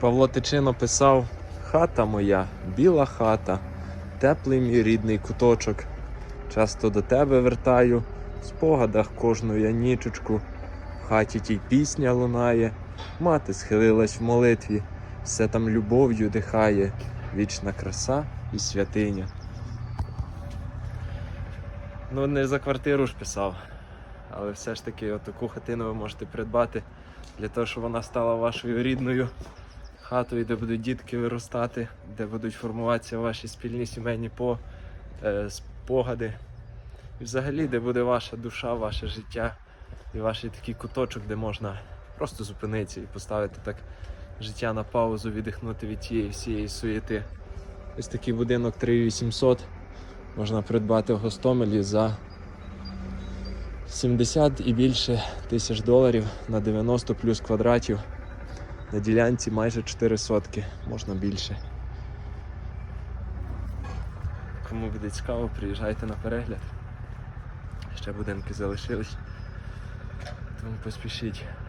Павло Тичино писав: Хата моя, біла хата, теплий мій рідний куточок. Часто до тебе вертаю, в спогадах кожну я нічечку. В хаті тій пісня лунає, мати схилилась в молитві, все там любов'ю дихає, вічна краса і святиня. Ну, не за квартиру ж писав, але все ж таки таку хатину ви можете придбати для того, щоб вона стала вашою рідною хатою, де будуть дітки виростати, де будуть формуватися ваші спільні сімейні е, спогади. І взагалі, де буде ваша душа, ваше життя і ваш такий куточок, де можна просто зупинитися і поставити так життя на паузу, віддихнути від тієї всієї суєти. Ось такий будинок 3800 можна придбати в Гостомелі за 70 і більше тисяч доларів на 90 плюс квадратів. На ділянці майже 4 сотки, можна більше. Кому буде цікаво, приїжджайте на перегляд. Ще будинки залишились. Тому поспішіть.